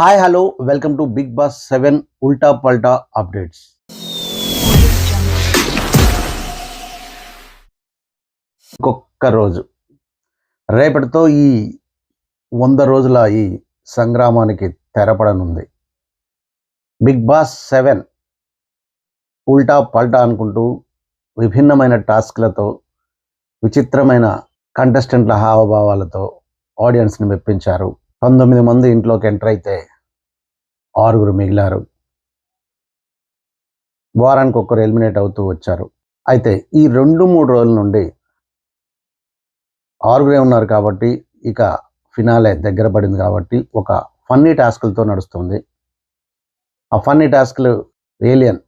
Hi hello welcome to Bigg Boss seven Ulta Pulta updates. ఒక్కొక్క రోజు. రేపటితో ఈ వంద రోజుల ఈ సంగ్రామానికి తెరపడనుంది. Bigg Boss seven Ulta Palta అనుకుంటూ విభిన్నమైన టాస్క్లతో విచిత్రమైన కంటెస్టెంట్ల హావభావాలతో ఆడియన్స్ని మెప్పించారు. పంతొమ్మిది మంది ఇంట్లోకి ఎంటర్ అయితే ఆరుగురు మిగిలారు. వారానికి ఒక్కరు ఎలిమినేట్ అవుతూ వచ్చారు. అయితే ఈ రెండు మూడు రోజుల నుండి ఆరుగురే ఉన్నారు కాబట్టి ఇక ఫినాలే దగ్గర పడింది కాబట్టి ఒక ఫన్నీ టాస్క్లతో నడుస్తుంది. ఆ ఫన్నీ టాస్క్లు ఏలియన్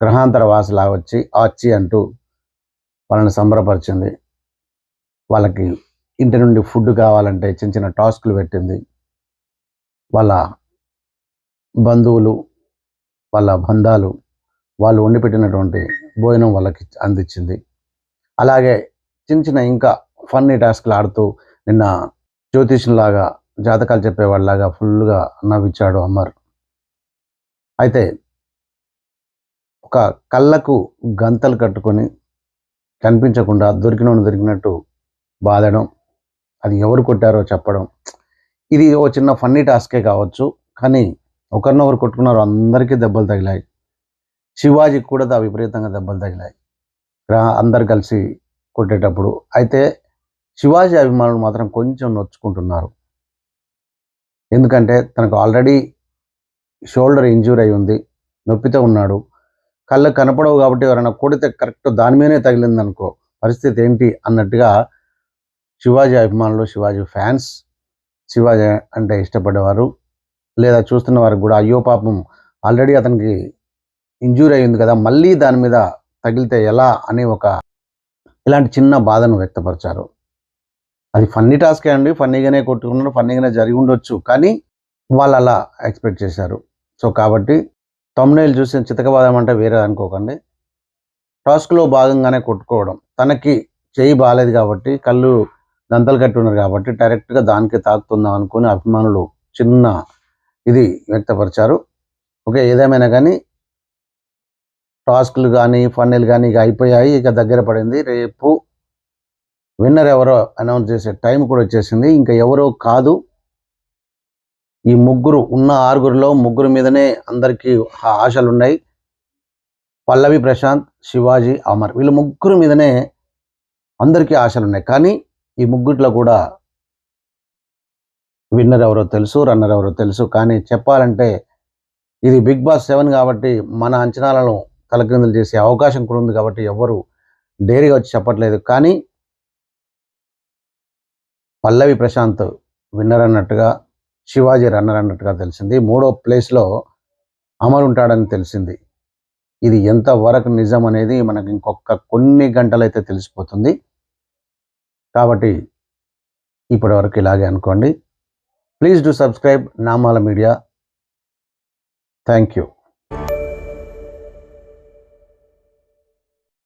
గ్రహాంతర వాసులా వచ్చి ఆచి అంటూ వాళ్ళని సంబరపరిచింది. వాళ్ళకి ఇంటి నుండి ఫుడ్ కావాలంటే చిన్న చిన్న టాస్క్లు పెట్టింది. వాళ్ళ బంధువులు వాళ్ళ బంధాలు వాళ్ళు వండిపెట్టినటువంటి భోజనం వాళ్ళకి అందించింది. అలాగే చిన్న చిన్న ఇంకా ఫన్నీ టాస్క్లు ఆడుతూ నిన్న జ్యోతిష్లాగా జాతకాలు చెప్పేవాళ్ళలాగా ఫుల్గా నవ్వించాడు అమర్. అయితే ఒక కళ్ళకు గంతలు కట్టుకొని కనిపించకుండా దొరికిన దొరికినట్టు బాధడం అది ఎవరు కొట్టారో చెప్పడం ఇది ఓ చిన్న ఫన్నీ టాస్కే కావచ్చు. కానీ ఒకరినొకరు కొట్టుకున్నారు అందరికీ దెబ్బలు తగిలాయి. శివాజీకి కూడా విపరీతంగా దెబ్బలు తగిలాయి. అందరు కలిసి కొట్టేటప్పుడు. అయితే శివాజీ అభిమానులు మాత్రం కొంచెం నొచ్చుకుంటున్నారు. ఎందుకంటే తనకు ఆల్రెడీ షోల్డర్ ఇంజ్యూర్ అయి ఉంది నొప్పితో ఉన్నాడు. కళ్ళు కనపడవు కాబట్టి ఎవరైనా కొడితే కరెక్ట్ దాని మీదనే తగిలిందనుకో పరిస్థితి ఏంటి అన్నట్టుగా శివాజీ అభిమానులు శివాజీ ఫ్యాన్స్ శివాజీ అంటే ఇష్టపడేవారు. లేదా చూస్తున్న వారికి కూడా అయ్యో పాపం ఆల్రెడీ అతనికి ఇంజూరీ అయింది కదా మళ్ళీ దాని మీద తగిలితే ఎలా అనే ఒక ఇలాంటి చిన్న బాధను వ్యక్తపరిచారు. అది ఫన్నీ టాస్కే అండి ఫన్నీగానే కొట్టుకున్నారు ఫన్నీగానే జరిగి ఉండొచ్చు కానీ వాళ్ళు అలా ఎక్స్పెక్ట్ చేశారు. సో కాబట్టి తమ్నైల్ చూసిన చితకబాదం అంటే వేరే అనుకోకండి. టాస్క్లో భాగంగానే కొట్టుకోవడం. తనకి చేయి బాగాలేదు కాబట్టి కళ్ళు దంతలు కట్టి ఉన్నారు కాబట్టి డైరెక్ట్గా దానికి తాకుతుందాం అనుకుని అభిమానులు చిన్న ఇది వ్యక్తపరిచారు. ఓకే ఏదేమైనా కానీ టాస్క్లు కానీ ఫన్నెలు కానీ ఇక అయిపోయాయి. ఇక దగ్గర పడింది. రేపు విన్నర్ ఎవరో అనౌన్స్ చేసే టైం కూడా వచ్చేసింది. ఇంకా ఎవరో కాదు. ఈ ముగ్గురు ఉన్న ఆరుగురిలో ముగ్గురు మీదనే అందరికీ ఆశలు ఉన్నాయి పల్లవి ప్రశాంత్ శివాజీ అమర్ వీళ్ళు ముగ్గురు మీదనే అందరికీ ఆశలు ఉన్నాయి కానీ ఈ ముగ్గురిలో కూడా విన్నర్ ఎవరో తెలుసు రన్నర్ ఎవరో తెలుసు. కానీ చెప్పాలంటే ఇది బిగ్ బాస్ సెవెన్ కాబట్టి మన అంచనాలను తలకిందులు చేసే అవకాశం కూడా ఉంది కాబట్టి ఎవరు డైరీగా వచ్చి చెప్పట్లేదు. కానీ పల్లవి ప్రశాంత్ విన్నర్ అన్నట్టుగా శివాజీ రన్నర్ అన్నట్టుగా తెలిసింది. మూడో ప్లేస్లో అమర్ ఉంటాడని తెలిసింది. ఇది ఎంతవరకు నిజం అనేది మనకి ఇంకొక కొన్ని గంటలైతే తెలిసిపోతుంది. కాబట్టి ఇప్పటివరకు ఇలాగే అనుకోండి. Please do subscribe Namala Media. Thank you.